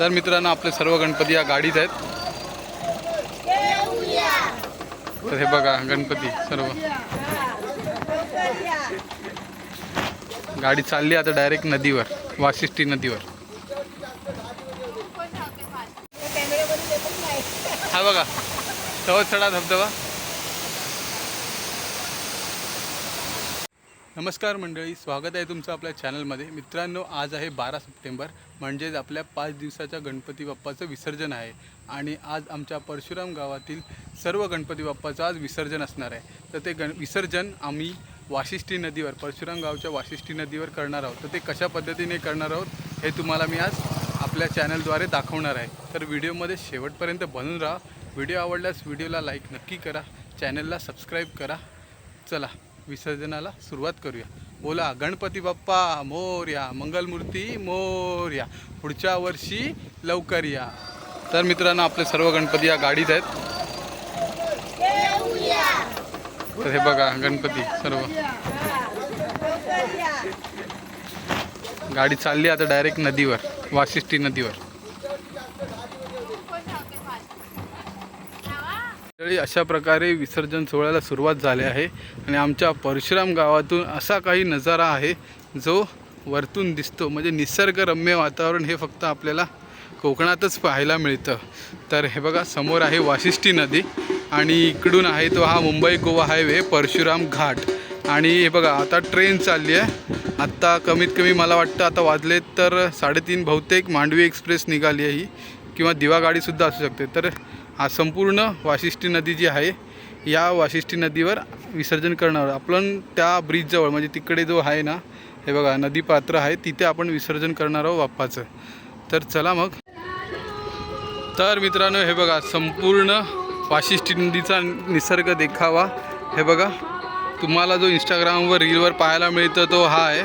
तर मित्रांनो आपले सर्व गणपती या गाडीत आहेत. तर हे बघा गणपती सर्व. गाडी चालली आता डायरेक्ट नदीवर वाशिष्ठी नदीवर. हा बघा सहज चढा धबधबा. नमस्कार मंडळी स्वागत आहे तुमचं आपल्या चॅनलमध्ये मित्रांनो आज आहे बारा सप्टेंबर. म्हणजेच आपल्या पाच दिवसाच्या गणपती बाप्पाचं विसर्जन आहे. आणि आज आमच्या परशुराम गावातील सर्व गणपती बाप्पाचं आज विसर्जन असणार आहे. तर ते गण विसर्जन आम्ही वाशिष्ठी नदीवर परशुराम गावच्या वाशिष्ठी नदीवर करणार आहोत. तर ते कशा पद्धतीने करणार आहोत हे तुम्हाला मी आज आपल्या चॅनलद्वारे दाखवणार आहे. तर व्हिडिओमध्ये शेवटपर्यंत बनून राहा. व्हिडिओ आवडल्यास व्हिडिओला लाईक नक्की करा. चॅनलला सबस्क्राईब करा. चला विसर्जनाला सुरुवात करूया. बोला गणपती बाप्पा मोर्या मंगलमूर्ती मोर्या पुढच्या वर्षी लवकर या. तर मित्रांनो आपले सर्व गणपती या गाडीत आहेत. तर हे बघा गणपती सर्व. गाडी चालली आता डायरेक्ट नदीवर वाशिष्ठी नदीवर तरी अशा प्रकारे विसर्जन सोहळ्याला सुरुवात झाली आहे. आणि आमच्या परशुराम गावातून असा काही नजारा आहे जो वरतून दिसतो. म्हणजे निसर्गरम्य वातावरण हे फक्त आपल्याला कोकणातच पाहायला मिळतं. तर हे बघा समोर आहे वाशिष्ठी नदी आणि इकडून आहे तो हा मुंबई गोवा हायवे परशुराम घाट. आणि हे बघा आता ट्रेन चालली आहे. आत्ता कमीत कमी मला वाटतं आता वाजलेत तर साडेतीन बहुतेक मांडवी एक्सप्रेस निघाली आहे ही. किंवा दिवा गाडीसुद्धा असू शकते. तर हा संपूर्ण वाशिष्ठी नदी जी आहे या वाशिष्ठी नदीवर विसर्जन करणार. आपण त्या ब्रिजजवळ म्हणजे तिकडे जो आहे ना हे बघा नदी पात्र आहे तिथे आपण विसर्जन करणार आहोत बाप्पाचं तर चला मग. तर मित्रांनो हे बघा संपूर्ण वाशिष्ठी नदीचा निसर्ग देखावा. हे बघा तुम्हाला जो इंस्टाग्रामवर रीलवर पाहायला मिळतो तो हा आहे.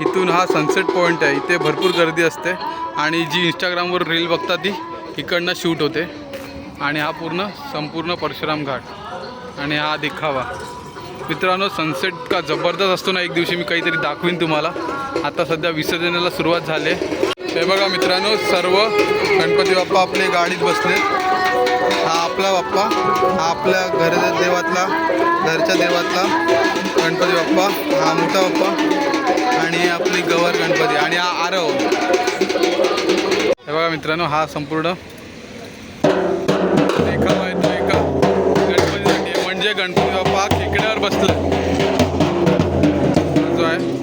इथून हा सनसेट पॉईंट आहे. इथे भरपूर गर्दी असते. आणि जी इंस्टाग्रामवर रील बघता ती इकडनं शूट होते. आणि हा पूर्ण संपूर्ण परशुराम घाट आणि हा देखावा. मित्रांनो सनसेट का जबरदस्त असतो ना एक दिवशी मी काहीतरी दाखवीन तुम्हाला. आता सध्या विसर्जनाला सुरुवात झाली हे बघा मित्रांनो सर्व गणपती बाप्पा आपले गाडीत बसले. हा आपला बाप्पा हा आपल्या घर देवातला घरच्या देवातला गणपती बाप्पा हा मोठा बाप्पा आणि आपली गवर गणपती आणि हा आरव. हे बघा मित्रांनो हा संपूर्ण म्हणजे गणपती बाप्पा खेकड्यावर बसला जो आहे.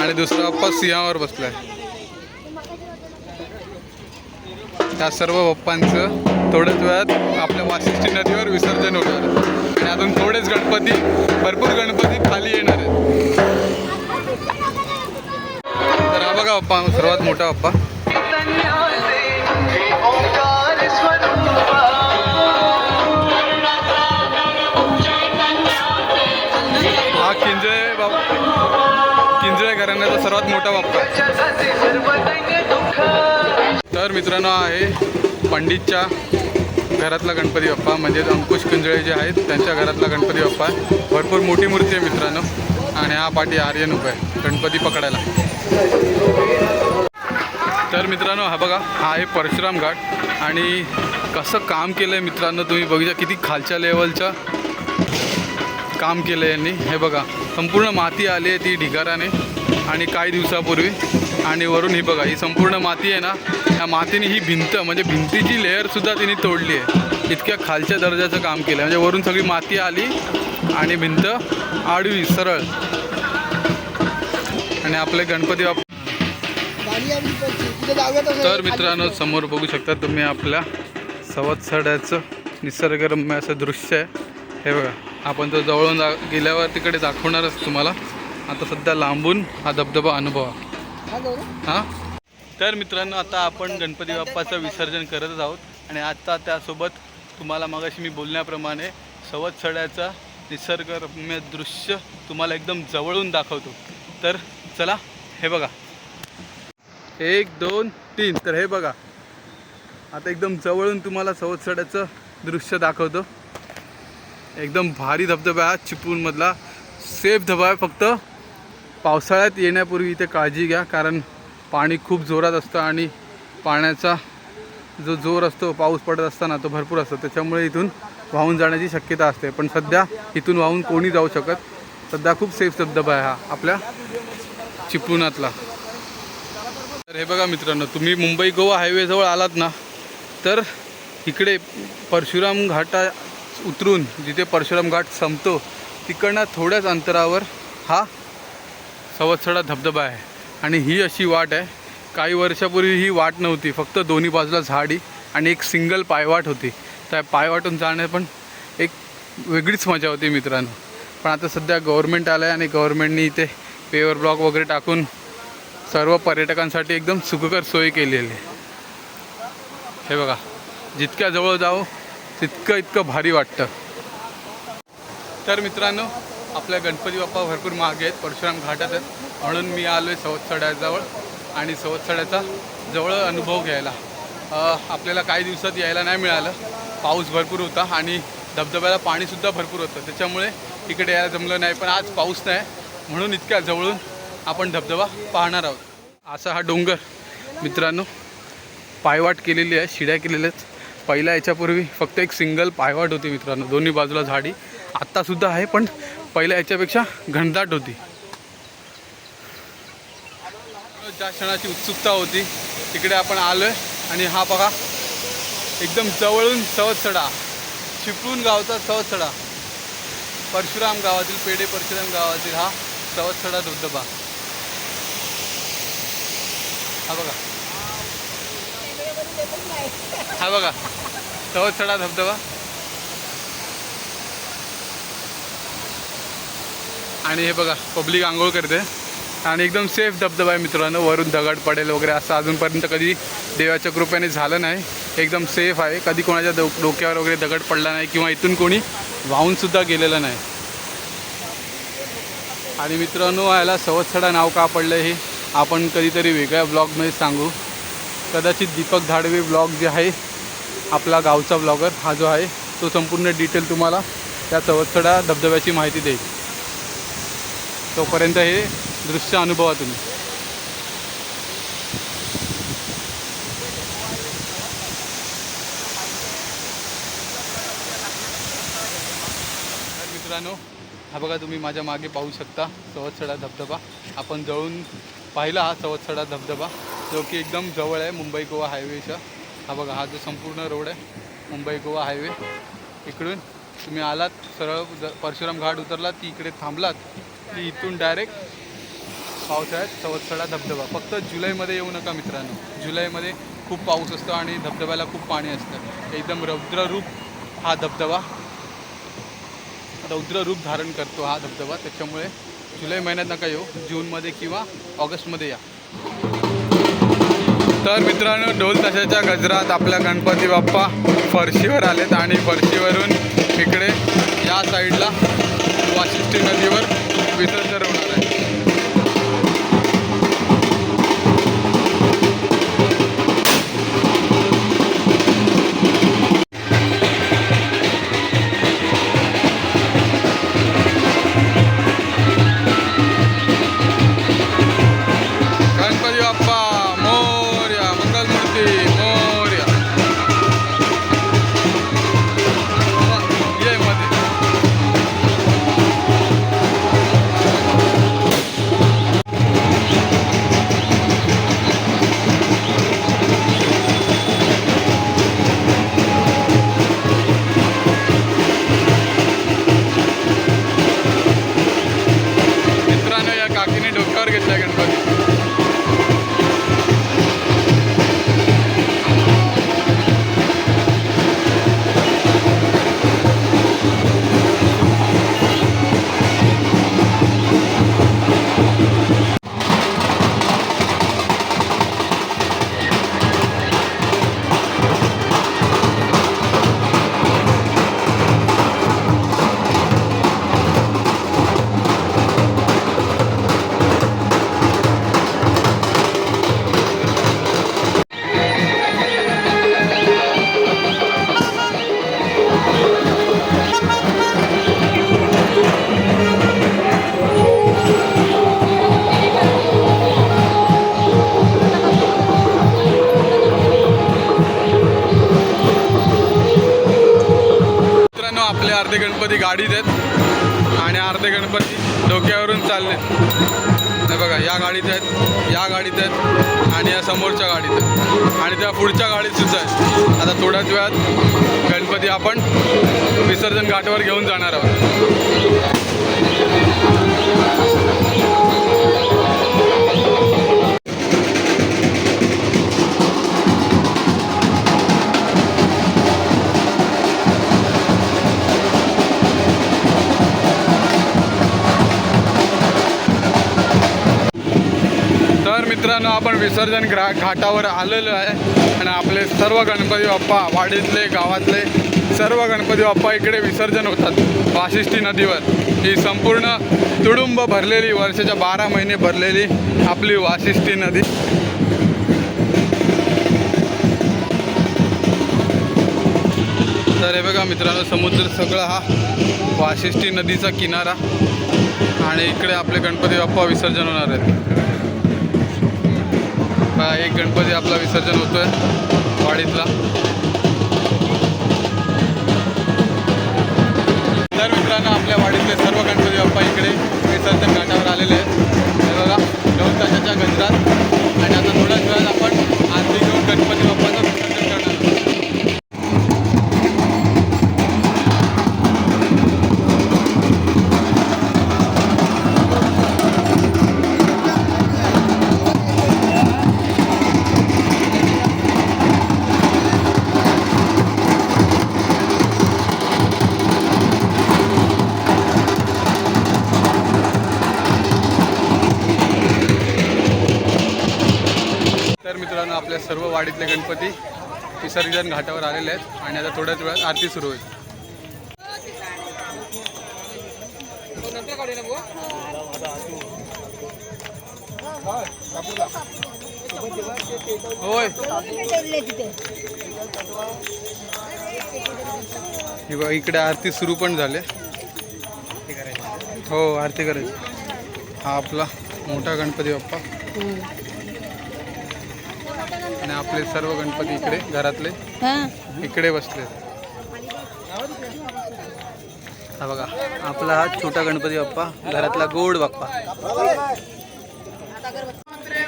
आणि दुसरा बाप्पा सिंहावर बसलाय. त्या सर्व बाप्पांचं थोड्याच वेळात आपल्या वाशिष्ठी नदीवर विसर्जन होणार आणि अजून थोडेच गणपती भरपूर गणपती खाली येणार आहेत. तर हा बघा बाप्पा सर्वात मोठा बाप्पा हा किंजळे बाप किंजळे घराण्याचा सर्वात मोठा बाप्पा तर मित्रांनो आहे पंडितच्या घरातला गणपती बाप्पा. म्हणजेच अंकुश किंजळे जे आहेत त्यांच्या घरातला गणपती बाप्पा. भरपूर मोठी मूर्ती आहे मित्रांनो. आणि हा पाठी आर्यन उभा आहे गणपती पकडायला. तर मित्रांनो हा बघा हा आहे परशुराम घाट. आणि कसं काम केलं आहे मित्रांनो तुम्ही बघितलं किती खालच्या लेवलचं काम केलं आहे यांनी. हे बघा संपूर्ण माती आली आहे ती ढिगाराने. आणि काही दिवसापूर्वी आणि वरून ही बघा ही संपूर्ण माती आहे ना या मातीने ही भिंत म्हणजे भिंतीची लेअरसुद्धा तिने तोडली आहे. इतक्या खालच्या दर्जाचं काम केलं आहे म्हणजे वरून सगळी माती आली आणि भिंत आडवी सरळ. आणि आपले गणपती बाप्पा. तर मित्रांनो समोर बघू शकता तुम्ही आपल्या सवत्सड्याचं निसर्गरम्य असं दृश्य आहे. हे बघा आपण तो जवळून दा गेल्यावर तिकडे दाखवणारच तुम्हाला. आता सध्या लांबून हा धबधबा अनुभवा. हां तर मित्रांनो आता आपण गणपती बाप्पाचं विसर्जन करतच आहोत. आणि आता त्यासोबत तुम्हाला मगाशी मी बोलण्याप्रमाणे सवत्सड्याचा निसर्गरम्य दृश्य तुम्हाला एकदम जवळून दाखवतो. तर चला हे बघा. एक दोन तीन. तर हे बघा. आता एकदम जवळून तुम्हाला सवत्सड्याचं दृश्य दाखवतो. एकदम भारी धबधबा आहे हा चिपळूणमधला. सेफ धबा आहे फक्त. पावसाळ्यात येण्यापूर्वी इथे काळजी घ्या कारण पाणी खूप जोरात असतं आणि पाण्याचा जो जोर असतो पाऊस पडत असताना तो भरपूर असतो. त्याच्यामुळे इथून वाहून जाण्याची शक्यता असते. पण सध्या इथून वाहून कोणी जाऊ शकत. सध्या खूप सेफ धबधबा आहे हा आपल्या चिपळुणातला तर हे बघा मित्रांनो तुम्ही मुंबई गोवा हायवेजवळ आलात ना तर इकडे परशुराम घाटा उतरून जिथे परशुराम घाट संपतो तिकडनं थोड्याच अंतरावर हा सवत्सडा धबधबा आहे. आणि ही अशी वाट आहे. काही वर्षापूर्वी ही वाट नव्हती फक्त दोन्ही बाजूला झाडी आणि एक सिंगल पायवाट होती. त्या पायवाटून जाण्यात पण एक वेगळीच मजा होती मित्रांनो. पण आता सध्या गव्हर्मेंट आलं आहे आणि गव्हर्मेंटनी इथे पेवर ब्लॉक वगैरे टाकून सर्व पर्यटकांसाठी एकदम सुखकर सोय केलेली आहे. हे बघा जितक्या जवळ जाऊ तितकं इतकं भारी वाटतं. तर मित्रांनो आपल्या गणपती बाप्पा भरपूर मागे आहेत परशुराम घाटात आहेत. म्हणून मी आलो आहे सवत्सड्याजवळ आणि सवत्सड्याचा जवळ अनुभव घ्यायला. आपल्याला काही दिवसात यायला नाही मिळालं. पाऊस भरपूर होता आणि धबधब्याला पाणीसुद्धा भरपूर होतं. त्याच्यामुळे इकडे यायला जमलं नाही पण आज पाऊस नाही. म्हणून इतक्या जवळून आपण धबधबा पाहणार आहोत. असा हा डोंगर मित्रांनो पायवाट केलेली आहे शिड्या केलेल्या आहेत. पहिल्या याच्यापूर्वी फक्त एक सिंगल पायवाट होती मित्रांनो. दोन्ही बाजूला झाडी. आत्तासुद्धा आहे पण पहिल्या याच्यापेक्षा घनदाट होती. ज्या क्षणाची उत्सुकता होती तिकडे आपण आलो आहे आणि हा बघा एकदम जवळून सवत्सडा चिपळूण गावचा सवत्सडा. परशुराम गावातील पेढे परशुराम गावातील हा सवत्सडा धबधबा हा बघा. हा बघा. सवत्सडा धबधबा आणि हे बघा पब्लिक आंघोळ करते. आणि एकदम सेफ धबधबा आहे मित्रांनो. वरून दगड पडेल वगैरे असं अजूनपर्यंत कधी देवाच्या कृपेने झालं नाही. एकदम सेफ आहे. कधी कोणाच्या डो डोक्यावर वगैरे दगड पडला नाही किंवा इथून कोणी वाहूनसुद्धा गेलेलं नाही. आणि मित्रांनो याला सवत्सडा नाव का पडलं हे आपण कधीतरी वेगळ्या ब्लॉगमध्ये सांगू. कदाचित दीपक धाडवे ब्लॉग जे आहे आपला गावचा ब्लॉगर हा जो आहे तो संपूर्ण डिटेल तुम्हाला त्या सवत्सडा धबधब्याची माहिती देईल. तोपर्यंत हे दृश्य अनुभवा तुम्ही. मित्रांनो हा बघा तुम्ही माझ्या मागे पाहू शकता सवत्सडा धबधबा. आपण जवळून पाहिला हा सवत्सडा धबधबा जो की एकदम जवळ आहे मुंबई गोवा हायवेचा हा बघा हा जो संपूर्ण रोड आहे मुंबई गोवा हायवे. इकडून तुम्ही आलात सरळ परशुराम घाट उतरलात ती इकडे थांबलात की इथून डायरेक्ट पावसाळ्यात सवत्सडा धबधबा. फक्त जुलैमध्ये येऊ नका मित्रांनो. जुलैमध्ये खूप पाऊस असतो आणि धबधब्याला खूप पाणी असतं. एकदम रौद्ररूप हा धबधबा. रौद्र रूप धारण करतो हा धबधबा. त्याच्यामुळे जुलै महिन्यात नका येऊ. जूनमध्ये किंवा ऑगस्टमध्ये या. तर मित्रांनो ढोल ताशाच्या गजरात आपल्या गणपती बाप्पा फरशीवर आलेत आणि फरशीवरून इकडे या साईडला वाशिष्ठी नदीवर विसर्जन होणार आहे. गणपती गाडीत आहेत आणि अर्धे गणपती डोक्यावरून चालले हे बघा या गाडीत आहेत या गाडीत आहेत आणि या समोरच्या गाडीत आहेत. आणि त्या पुढच्या गाडीत सुद्धा आहेत. आता थोड्याच वेळात गणपती आपण विसर्जन घाटावर घेऊन जाणार आहोत. विसर्जन ग्रा घाटावर आलेलो आहे. आणि आपले सर्व गणपती बाप्पा वाडीतले गावातले सर्व गणपती बाप्पा इकडे विसर्जन होतात वाशिष्ठी नदीवर. ही संपूर्ण तुडुंब भरलेली वर्षाच्या बारा महिने भरलेली आपली वाशिष्ठी नदी. तर हे बघा मित्रांनो समुद्र सगळा हा वाशिष्ठी नदीचा किनारा. आणि इकडे आपले गणपती बाप्पा विसर्जन होणार आहेत. हा एक गणपती आपला विसर्जन होतोय वाडीतला. तर मित्रांनो आपल्या वाडीतले सर्व गणपती बाप्पा इकडे विसर्जन घाटावर आलेले आहेत. बघा दोन तासाच्या गजरात. आणि आता थोड्याच वेळात गणपती विसर्जन घाटावर आलेले आहेत आणि आता थोड्याच वेळात आरती सुरू होईल. होय. बघा इकडे आरती सुरू पण झाले. हो आरती करायची. हा आपला मोठा गणपती बाप्पा. आपले सर्व गणपती इकडे घरातले. इकडे बसले. हा बघा आपला हा छोटा गणपती बाप्पा घरातला गोड बाप्पा.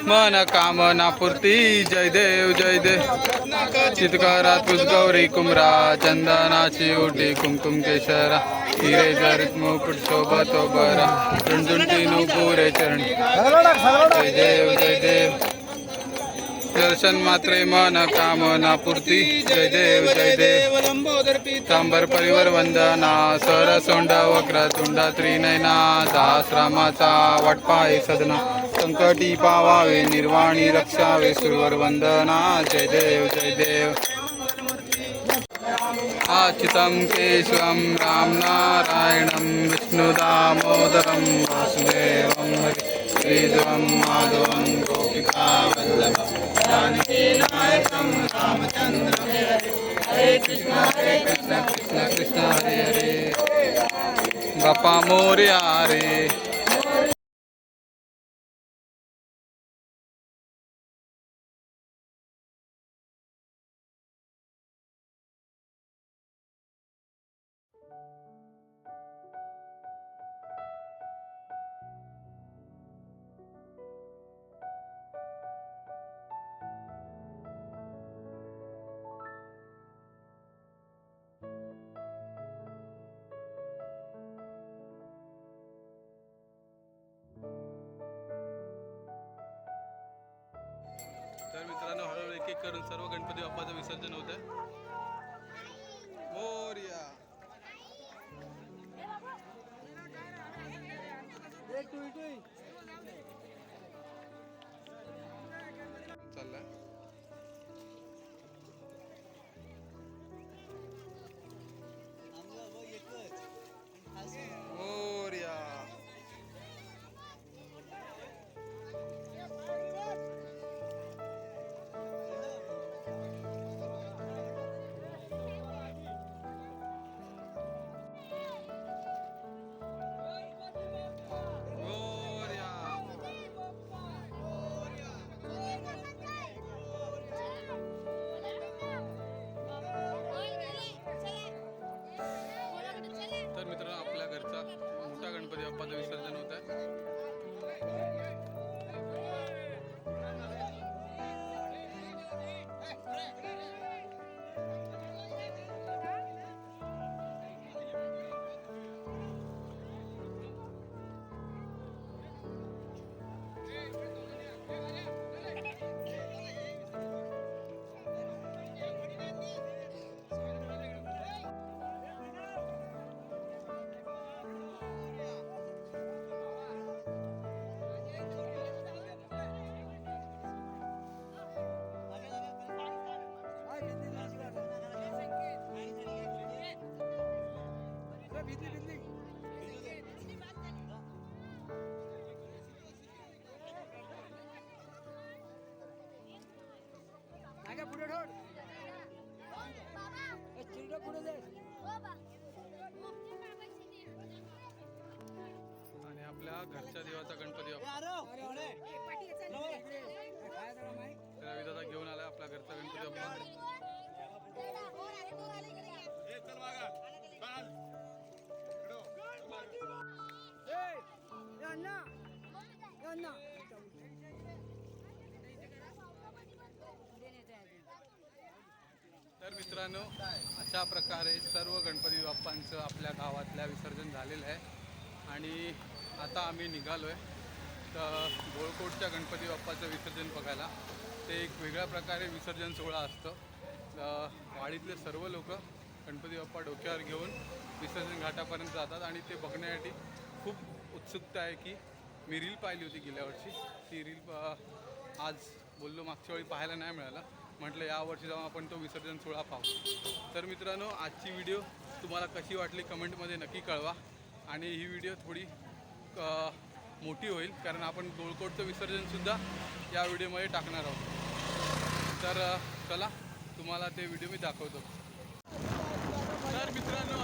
मन कामना पूर्ती जय देव जय देव चितकारा तुझ गौरी कुमरा चंदनाची ओटी कुमकुम केशरा. हिरे जरित मुकुट शोभतो बरा. झुंझुंटी नुपुरे चरण. जय देव जय देव. दर्शन मात्रे मन कामना पूर्ती. जय देव जय देव. तांबर परिवर वंदना सर सोंड वक्र तुंड त्रिनयना सहस्रामाचा वाटपाय सदना संकटी पावावे निर्वाणी रक्षावे सुरवर वंदना. जय देव जय देव. आचितं केशवं राम नारायणं विष्णुदामोदरं वासुदेवं हरि. माधवं गोपिका वल्लभं जानकीनायकं रामचन्द्रं हरे कृष्ण हरे कृष्ण कृष्ण कृष्ण हरे हरे बापा मोर्या रे करून सर्व गणपती बाप्पाचं विसर्जन होतं घरच्या देवाचा गणपती बाप्पा. रविदादा घेऊन आलाय आपला घरचा गणपती बाप्पा. तर मित्रांनो अशा प्रकारे सर्व गणपती बाप्पांचं आपल्या गावातल्या विसर्जन झालेलं आहे. आणि आता आम्ही निघालो आहे तर गोळकोटच्या गणपती बाप्पाचं विसर्जन बघायला. ते एक वेगळ्या प्रकारे विसर्जन सोहळा असतं. वाडीतले सर्व लोक गणपती बाप्पा डोक्यावर घेऊन विसर्जन घाटापर्यंत जातात आणि ते बघण्यासाठी खूप उत्सुकता आहे की मी रील पाहिली होती गेल्या वर्षी. ती रील आज बोललो मागच्या वेळी पाहायला नाही मिळाला. म्हटलं यावर्षी जाऊन आपण तो विसर्जन सोहळा पाहू. तर मित्रांनो आजची व्हिडिओ तुम्हाला कशी वाटली कमेंटमध्ये नक्की कळवा. आणि ही व्हिडिओ थोडी मोठी होईल कारण आपण गोळकोटचं विसर्जनसुद्धा या व्हिडिओमध्ये टाकणार आहोत. तर चला तुम्हाला ते व्हिडिओ मी दाखवतो. तर मित्रांनो